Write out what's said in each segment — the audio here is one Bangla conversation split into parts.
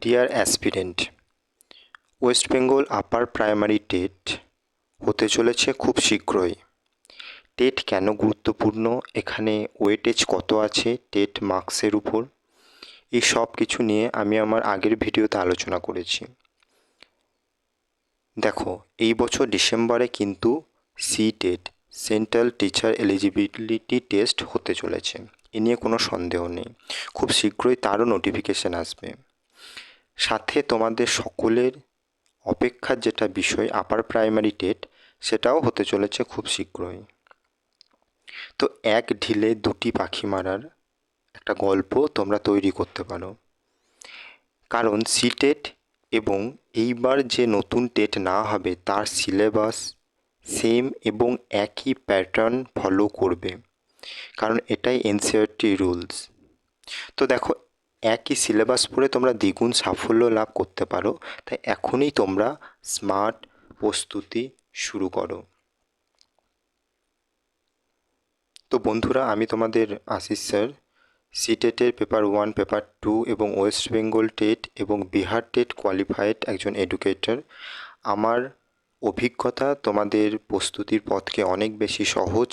Dear aspirant West Bengal upper primary TET হতে চলেছে খুব শীঘ্রই। টেট কেন গুরুত্বপূর্ণ? এখানে ওয়েটেজ কত আছে? টেট মার্কসের উপর। এই সব কিছু নিয়ে আমি আমার আগের ভিডিওতে আলোচনা করেছি। দেখো, এই বছর ডিসেম্বরে কিন্তু C TET central teacher eligibility test হতে চলেছে। এ নিয়ে কোনো সন্দেহ নেই। খুব শীঘ্রই তারও নোটিফিকেশান আসবে। সাথে তোমাদের সকলের অপেক্ষার যেটা বিষয় আপার প্রাইমারি টেট সেটাও হতে চলেছে খুব শীঘ্রই। তো এক ঢিলে দুটি পাখি মারার একটা গল্প তোমরা তৈরি করতে পারো। কারণ সিটেট এবং এইবার যে নতুন টেট না হবে, তার সিলেবাস সেম এবং একই প্যাটার্ন ফলো করবে। কারণ এটাই এনসিআরটি রুলস তো দেখো একই সিলেবাস পড়ে তোমরা দ্বিগুণ সাফল্য লাভ করতে পারো। তাই এখনই তোমরা স্মার্ট প্রস্তুতি শুরু করো। তো বন্ধুরা, আমি তোমাদের আশিস স্যার সিটেটের পেপার ওয়ান পেপার টু এবং ওয়েস্ট বেঙ্গল টেট এবং বিহার টেট কোয়ালিফাইড একজন এডুকেটর আমার অভিজ্ঞতা তোমাদের প্রস্তুতির পথকে অনেক বেশি সহজ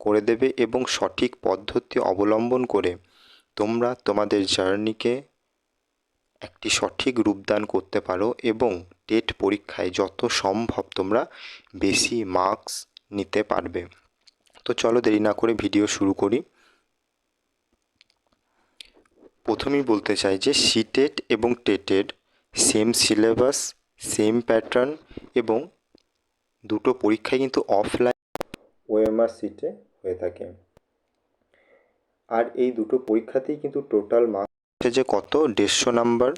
করে দেবে এবং সঠিক পদ্ধতি অবলম্বন করে তোমরা তোমাদের জার্নিকে একটি সঠিক রূপদান করতে পারো এবং টেট পরীক্ষায় যত সম্ভব তোমরা বেশি মার্কস নিতে পারবে। তো চলো দেরি না করে ভিডিও শুরু করি। প্রথমেই বলতে চাই যে সিটেট এবং টেটের সেম সিলেবাস, সেম প্যাটার্ন এবং দুটো পরীক্ষায় কিন্তু অফলাইন ওএমআর সিটে হয়ে থাকে। আর এই দুটো পরীক্ষাতেই কিন্তু টোটাল মার্কস যে কত? দেড়শো নাম্বার।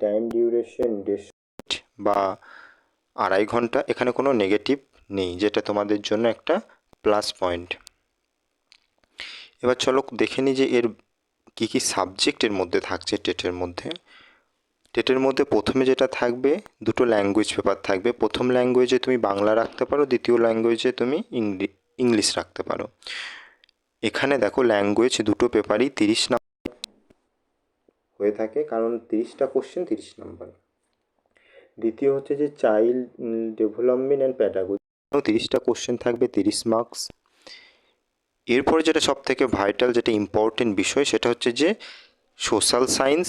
টাইম ডিউরেশন বা আড়াই ঘণ্টা। এখানে কোনো নেগেটিভ নেই, যেটা তোমাদের জন্য একটা প্লাস পয়েন্ট এবার চলো দেখে নিই যে এর কী কী সাবজেক্টের মধ্যে থাকছে টেটের মধ্যে। টেটের মধ্যে প্রথমে যেটা থাকবে, দুটো ল্যাঙ্গুয়েজ পেপার থাকবে। প্রথম ল্যাঙ্গুয়েজে তুমি বাংলা রাখতে পারো, দ্বিতীয় ল্যাঙ্গুয়েজে তুমি ইংলিশ রাখতে পারো। এখানে দেখো ল্যাঙ্গুয়েজ দুটো পেপারই তিরিশ নাম্বার হয়ে থাকে, কারণ তিরিশটা কোশ্চেন তিরিশ নাম্বার। দ্বিতীয় হচ্ছে যে চাইল্ড ডেভেলপমেন্ট অ্যান্ড প্যাডাগজি তিরিশটা কোশ্চেন থাকবে, তিরিশ মার্কস এরপরে যেটা সব থেকে ভাইটাল যেটা ইম্পর্টেন্ট বিষয়, সেটা হচ্ছে যে সোশ্যাল সায়েন্স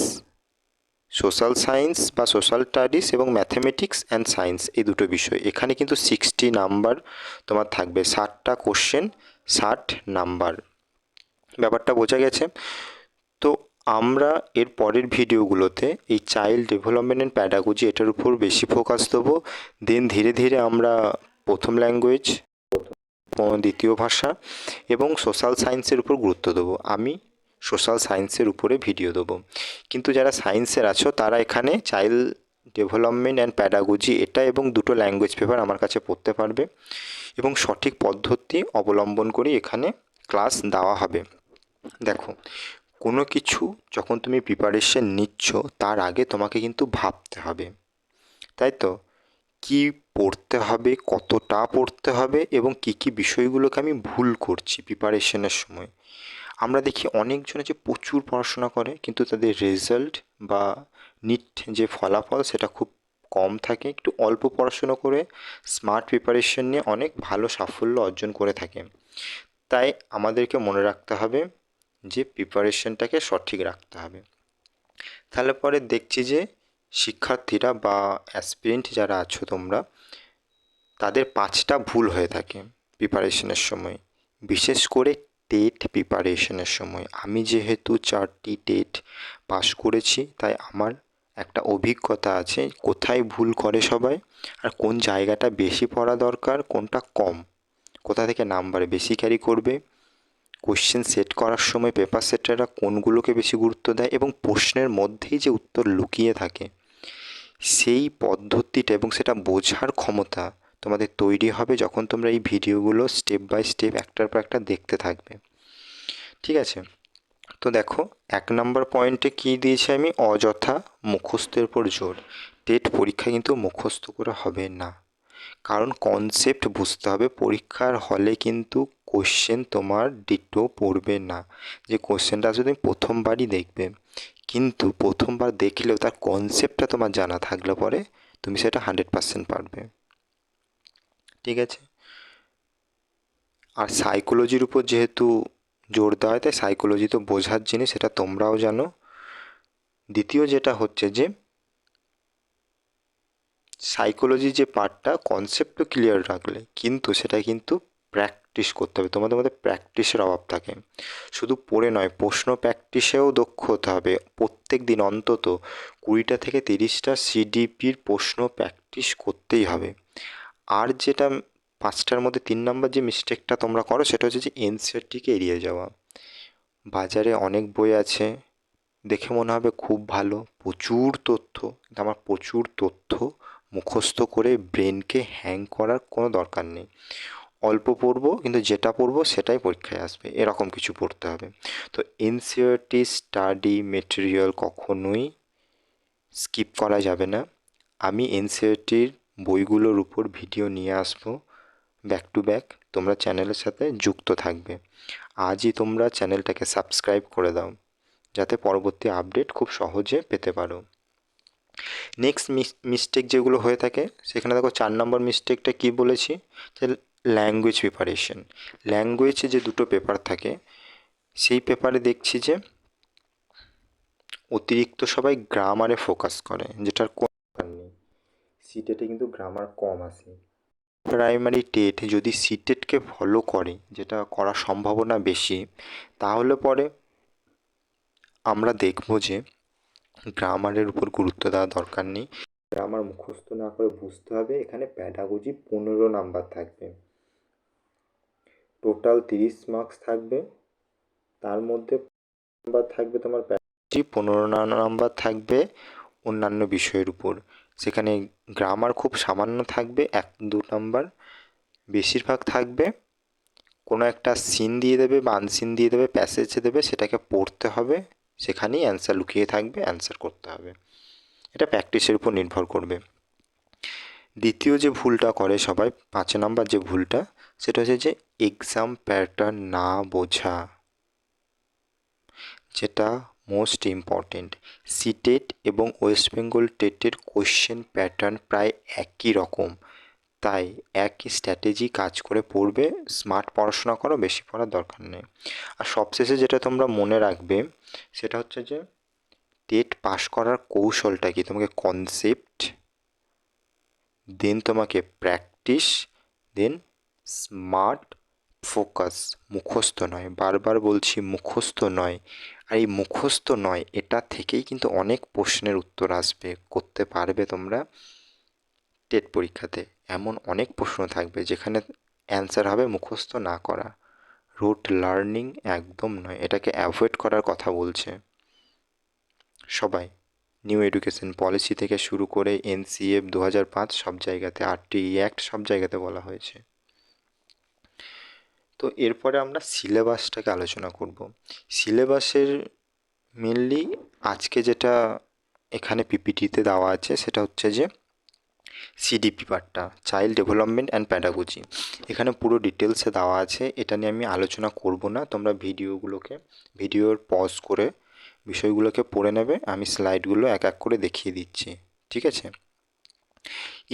সোশ্যাল সায়েন্স বা সোশ্যাল স্টাডিজ এবং ম্যাথমেটিক্স অ্যান্ড সায়েন্স এই দুটো বিষয়। এখানে কিন্তু সিক্সটি নাম্বার তোমার থাকবে, ষাটটা কোশ্চেন ষাট নাম্বার ব্যাপারটা বোঝা গেছে? তো আমরা এর পরের ভিডিওগুলোতে এই চাইল্ড ডেভেলপমেন্ট অ্যান্ড প্যাডাগজি এটার উপর বেশি ফোকাস দেবো। দেন ধীরে ধীরে আমরা প্রথম ল্যাঙ্গুয়েজ দ্বিতীয় ভাষা এবং সোশ্যাল সায়েন্সের উপর গুরুত্ব দেবো। আমি সোশ্যাল সায়েন্সের উপরে ভিডিও দেবো। কিন্তু যারা সায়েন্সের আছো, তারা এখানে চাইল্ড ডেভেলপমেন্ট অ্যান্ড প্যাডাগজি এটা এবং দুটো ল্যাঙ্গুয়েজ পেপার আমার কাছে পড়তে পারবে এবং সঠিক পদ্ধতি অবলম্বন করে এখানে ক্লাস দেওয়া হবে। দেখো, কোনো কিছু যখন তুমি প্রিপারেশন নিচ্ছ, তার আগে তোমাকে কিন্তু ভাবতে হবে। তাই তো? কী পড়তে হবে, কতটা পড়তে হবে এবং কী কী বিষয়গুলোকে আমি ভুল করছি প্রিপারেশনের সময়। আমরা দেখি অনেকজন যে প্রচুর পড়াশোনা করে, কিন্তু তাদের রেজাল্ট বা নিট যে ফলাফল সেটা খুব কম থাকে। একটু অল্প পড়াশুনো করে স্মার্ট প্রিপারেশন নিয়ে অনেক ভালো সাফল্য অর্জন করে থাকে। তাই আমাদেরকে মনে রাখতে হবে যে প্রিপারেশনটাকে সঠিক রাখতে হবে। তাহলে পরে দেখছি যে শিক্ষার্থীরা বা অ্যাসপিরেন্ট যারা আছো তোমরা, তাদের পাঁচটা ভুল হয়ে থাকে প্রিপারেশনের সময়। বিশেষ করে টেট প্রিপারেশনের সময়। আমি যেহেতু চারটি টেট পাস করেছি, তাই আমার একটা অভিজ্ঞতা আছে কোথায় ভুল করে সবাই আর কোন জায়গাটা বেশি পড়া দরকার, কোনটা কম। কোথা থেকে নাম্বার বেশি ক্যারি করবে কোশ্চেন সেট করার সময় পেপার সেটাররা কোনগুলোকে বেশি গুরুত্ব দেয় এবং প্রশ্নের মধ্যেই যে উত্তর লুকিয়ে থাকে। সেই পদ্ধতিটা এবং সেটা বোঝার ক্ষমতা তোমাদের তৈরি হবে যখন তোমরা এই ভিডিওগুলো স্টেপ বাই স্টেপ একটার পর একটা দেখতে থাকবে। ঠিক আছে? তো দেখো, এক নম্বর পয়েন্টে কী দিয়েছি আমি? অযথা মুখস্থের উপর জোর। টেট পরীক্ষা কিন্তু মুখস্থ করে হবে না। কারণ কনসেপ্ট বুঝতে হবে, পরীক্ষার হলে কিন্তু কোশ্চেন তোমার ডিটো পড়বে না। যে কোশ্চেনটা আসলে তুমি প্রথমবারই দেখবে। কিন্তু প্রথমবার দেখলেও তার কনসেপ্টটা তোমার জানা থাকলে পরে তুমি সেটা হান্ড্রেড পারসেন্ট পারবে। ঠিক আছে? আর সাইকোলজির উপর যেহেতু জোর দেওয়া হয়, তাই সাইকোলজি তো বোঝার জিনিস, সেটা তোমরাও জানো। দ্বিতীয় যেটা হচ্ছে যে সাইকোলজি যে পার্টটা কনসেপ্ট তো ক্লিয়ার রাখলে কিন্তু সেটা কিন্তু প্র্যাকটিস করতে হবে। তোমাদের মধ্যে প্র্যাকটিসের অভাব থাকে। শুধু পড়ে নয়, প্রশ্ন প্র্যাকটিসেও দক্ষ হতে হবে। প্রত্যেক দিন অন্তত কুড়িটা থেকে তিরিশটা সিডিপির প্রশ্ন প্র্যাকটিস করতেই হবে। আর যেটা পাঁচটার মধ্যে তিন নম্বর যে মিস্টেকটা তোমরা করো, সেটা হচ্ছে যে এনসিআরটিকে এড়িয়ে যাওয়া। বাজারে অনেক বই আছে, দেখে মনে হবে খুব ভালো, প্রচুর তথ্য, কিন্তু আমার প্রচুর তথ্য মুখস্থ করে ব্রেনকে হ্যাং করার কোনো দরকার নেই। অল্প পড়ব, কিন্তু যেটা পড়ব সেটাই পরীক্ষায় আসবে, এরকম কিছু পড়তে হবে। তো এনসিআরটি স্টাডি মেটেরিয়াল কখনোই স্কিপ করা যাবে না। আমি এনসিআরটির বইগুলোর উপর ভিডিও নিয়ে আসব। ব্যাক টু ব্যাক তোমরা চ্যানেলের সাথে যুক্ত থাকবে। আজই তোমরা চ্যানেলটাকে সাবস্ক্রাইব করে দাও, যাতে পরবর্তী আপডেট খুব সহজে পেতে পারো। নেক্সট মিস্টেক যেগুলো হয়ে থাকে, সেখানে দেখো চার নম্বর মিস্টেকটা কি বলেছি? যে ল্যাঙ্গুয়েজ প্রিপারেশন ল্যাঙ্গুয়েজে যে দুটো পেপার থাকে, সেই পেপারে দেখছি যে অতিরিক্ত সবাই গ্রামারে ফোকাস করে, যেটার সিটেটে কিন্তু গ্রামার কম আসে প্রাইমারি টেট যদি সিটেটকে ফলো করে, যেটা করার সম্ভাবনা বেশি, তাহলে পরে আমরা দেখব যে গ্রামারের উপর গুরুত্ব দেওয়া দরকার নেই। গ্রামার মুখস্থ না করে বুঝতে হবে, এখানে প্যাডাগোজি পনেরো নাম্বার থাকবে। টোটাল তিরিশ মার্কস থাকবে, তার মধ্যে নাম্বার থাকবে তোমার প্যাডাগোজি পনেরো নাম্বার থাকবে অন্যান্য বিষয়ের উপর। সেখানে গ্রামার খুব সামান্য থাকবে, এক দু নাম্বার বেশিরভাগ থাকবে। কোনো একটা সিন দিয়ে দেবে বা আনসিন দিয়ে দেবে প্যাসেজ দেবে, সেটাকে পড়তে হবে। সেখানেই অ্যান্সার লুকিয়ে থাকবে অ্যান্সার করতে হবে। এটা প্র্যাকটিসের উপর নির্ভর করবে। দ্বিতীয় যে ভুলটা করে সবাই, পাঁচ নাম্বার যে ভুলটা, সেটা হচ্ছে যে এক্সাম প্যাটার্ন না বোঝা। যেটা মোস্ট ইম্পর্টেন্ট সিটেট এবং ওয়েস্ট বেঙ্গল টেটের কোশ্চেন প্যাটার্ন প্রায় একই রকম। তাই একই স্ট্র্যাটেজি কাজ করে পড়বে স্মার্ট পড়াশোনা করো, বেশি পড়ার দরকার নেই। আর সবশেষে যেটা তোমরা মনে রাখবে, সেটা হচ্ছে যে টেট পাস করার কৌশলটা কি? তোমাকে কনসেপ্ট দেন তোমাকে প্র্যাকটিস দেন স্মার্ট ফোকাস মুখস্থ নয়। বারবার বলছি মুখস্থ নয়। আর এই মুখস্থ নয়, এটা থেকেই কিন্তু অনেক প্রশ্নের উত্তর আসবে, করতে পারবে তোমরা টেট পরীক্ষাতে। এমন অনেক প্রশ্ন থাকবে যেখানে অ্যান্সার হবে মুখস্থ না করা। রুট লার্নিং একদম নয়, এটাকে অ্যাভয়েড করার কথা বলছে। সবাই, নিউ এডুকেশন পলিসি থেকে শুরু করে এনসিএফ দু হাজার পাঁচ সব জায়গাতে আরটি অ্যাক্ট সব জায়গাতে বলা হয়েছে। তো এরপরে আমরা সিলেবাসটাকে আলোচনা করব। সিলেবাসের মেনলি আজকে যেটা এখানে পিপিটিতে দেওয়া আছে সেটা হচ্ছে যে সিডিপি পার্টটা চাইল্ড ডেভেলপমেন্ট অ্যান্ড প্যাডাগোজি এখানে পুরো ডিটেলসে দেওয়া আছে, এটা নিয়ে আমি আলোচনা করব না। তোমরা ভিডিওগুলোকে, ভিডিওর পজ করে বিষয়গুলোকে পড়ে নেবে। আমি স্লাইডগুলো এক এক করে দেখিয়ে দিচ্ছি, ঠিক আছে?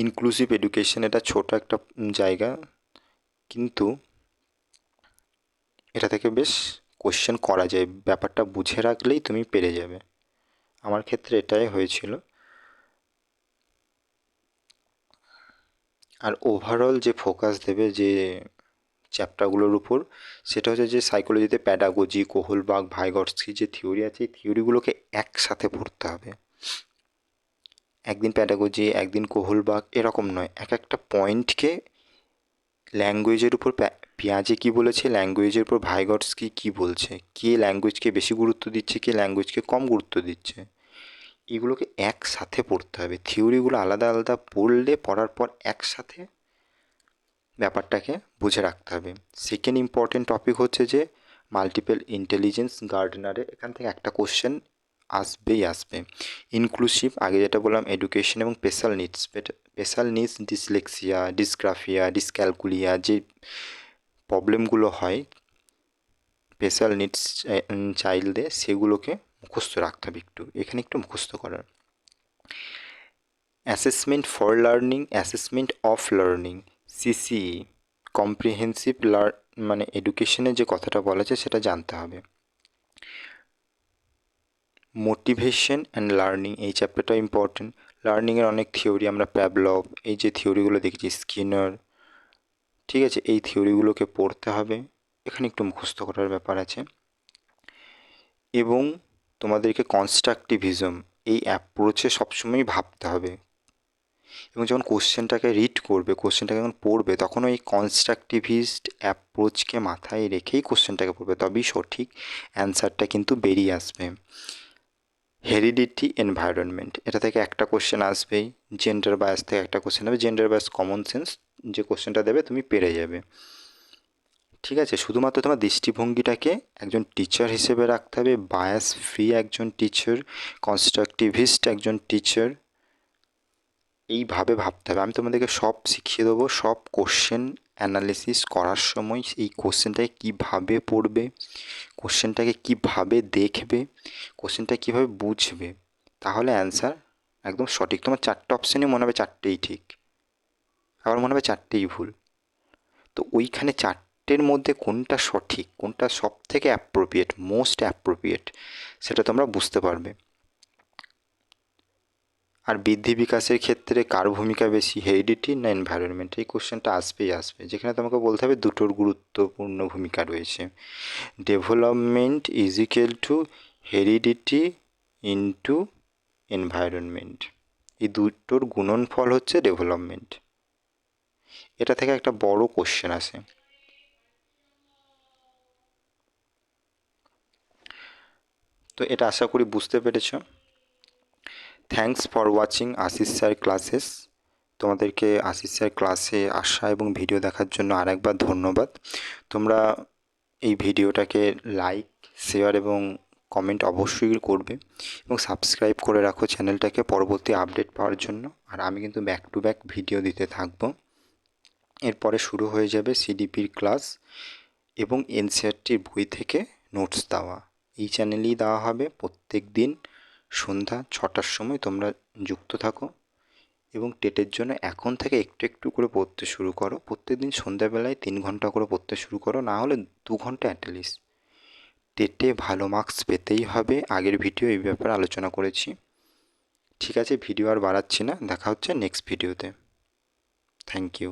ইনক্লুসিভ এডুকেশন এটা ছোট একটা জায়গা, কিন্তু এটা থেকে বেশ কোশ্চেন করা যায়। ব্যাপারটা বুঝে রাখলেই তুমি পেরে যাবে। আমার ক্ষেত্রে এটাই হয়েছিল। আর ওভারঅল যে ফোকাস দেবে যে চ্যাপ্টারগুলোর উপর, সেটা হচ্ছে যে সাইকোলজিতে প্যাডাগোজি কোহলবাগ, ভাইগটসকি যে থিওরি আছে, এই থিওরিগুলোকে একসাথে পড়তে হবে। একদিন প্যাডাগোজি একদিন কোহলবাগ, এরকম নয়। এক একটা পয়েন্টকে ল্যাঙ্গুয়েজের উপর পেঁয়াজে কী বলেছে? ল্যাঙ্গুয়েজের উপর ভাইগটসকি কী বলছে? কে ল্যাঙ্গুয়েজকে বেশি গুরুত্ব দিচ্ছে? কে ল্যাঙ্গুয়েজকে কম গুরুত্ব দিচ্ছে? এগুলোকে একসাথে পড়তে হবে। থিওরিগুলো আলাদা আলাদা পড়লে, পড়ার পর একসাথে ব্যাপারটাকে বুঝে রাখতে হবে। সেকেন্ড ইম্পর্টেন্ট টপিক হচ্ছে যে মাল্টিপল ইন্টেলিজেন্স গার্ডেনারে এখান থেকে একটা কোশ্চেন আসবেই আসবে। ইনক্লুসিভ আগে যেটা বললাম এডুকেশন এবং special needs special needs dyslexia dysgraphia dyscalculia যে প্রবলেমগুলো হয় স্পেশাল নিডস চাইল্ডে সেগুলোকে মুখস্থ রাখতে হবে একটু। এখানে একটু মুখস্থ করার। Assessment for learning assessment of learning CCE comprehensive লার মানে এডুকেশনের যে কথাটা বলা সেটা জানতে হবে। মোটিভেশন অ্যান্ড লার্নিং এই চ্যাপ্টারটা ইম্পর্টেন্ট লার্নিংয়ের অনেক থিওরি আমরা প্যাবলভ এই যে থিওরিগুলো দেখেছি স্কিনার ঠিক আছে? এই থিওরিগুলোকে পড়তে হবে। এখানে একটু মুখস্থ করার ব্যাপার আছে। এবং তোমাদেরকে কনস্ট্রাকটিভিজম এই অ্যাপ্রোচে সবসময়ই ভাবতে হবে। এবং যখন কোশ্চেনটাকে রিড করবে কোশ্চেনটাকে যখন পড়বে, তখন ওই কনস্ট্রাকটিভিস্ট অ্যাপ্রোচকে মাথায় রেখেই কোশ্চেনটাকে পড়বে। তবেই সঠিক অ্যান্সারটা কিন্তু বেরিয়ে আসবে। Heredity environment. এটা থেকে একটা কোশ্চেন আসবেই। জেন্ডার বায়াস থেকে একটা কোশ্চেন হবে। জেন্ডার বায়াস কমন সেন্স যে কোশ্চেনটা দেবে, তুমি পেরে যাবে। ঠিক আছে? শুধুমাত্র তোমার দৃষ্টিভঙ্গিটাকে একজন টিচার হিসেবে রাখতে হবে। বায়াস ফ্রি একজন টিচার কনস্ট্রাকটিভিস্ট একজন টিচার এইভাবে ভাবতে হবে। আমি তোমাদেরকে সব শিখিয়ে দেবো, সব কোশ্চেন অ্যানালিসিস করার সময় এই কোশ্চেনটাকে কীভাবে পড়বে? কোশ্চেনটাকে কীভাবে দেখবে? কোশ্চেনটা কীভাবে বুঝবে? তাহলে অ্যান্সার একদম সঠিক। তোমার চারটে অপশানই মনে হবে চারটেই ঠিক। আবার মনে হবে চারটেই ভুল। তো ওইখানে চারটের মধ্যে কোনটা সঠিক? কোনটা সব থেকে অ্যাপ্রোপ্রিয়েট মোস্ট অ্যাপ্রোপ্রিয়েট সেটা তোমরা বুঝতে পারবে। আর বৃদ্ধি বিকাশের ক্ষেত্রে কার ভূমিকা বেশি হেরিডিটি না এনভায়রনমেন্ট এই কোশ্চেনটা আসবেই আসবে। যেখানে তোমাকে বলতে হবে দুটোর গুরুত্বপূর্ণ ভূমিকা রয়েছে। Development is equal to heredity into environment এই দুটোর গুণনফল হচ্ছে ডেভেলপমেন্ট এটা থেকে একটা বড় কোশ্চেন আসে। তো এটা আশা করি বুঝতে পেরেছ। Thanks for watching Ashis sir classes তোমাদেরকে আশিস স্যার ক্লাসে আসা এবং ভিডিও দেখার জন্য আরেকবার ধন্যবাদ। তোমরা এই ভিডিওটাকে লাইক শেয়ার এবং কমেন্ট অবশ্যই করবে এবং সাবস্ক্রাইব করে রাখো চ্যানেলটাকে পরবর্তী আপডেট পাওয়ার জন্য। আর আমি কিন্তু ব্যাক টু ব্যাক ভিডিও দিতে থাকব। এরপরে শুরু হয়ে যাবে সিডিপির ক্লাস এবং এনসিআরটির বই থেকে নোটস দেওয়া। এই চ্যানেলেই দেওয়া হবে প্রত্যেক দিন সন্ধ্যা ছটার সময় তোমরা যুক্ত থাকো এবং টেটের জন্য এখন থেকে একটু একটু করে পড়তে শুরু করো। প্রত্যেক দিন সন্ধ্যাবেলায় তিন ঘণ্টা করে পড়তে শুরু করো, না হলে দু ঘণ্টা অ্যাটলিস্ট টেটে ভালো মার্কস পেতেই হবে। আগের ভিডিও এই ব্যাপারে আলোচনা করেছি। ঠিক আছে ভিডিও আর বাড়াচ্ছি না। দেখা হচ্ছে নেক্সট ভিডিওতে থ্যাংক ইউ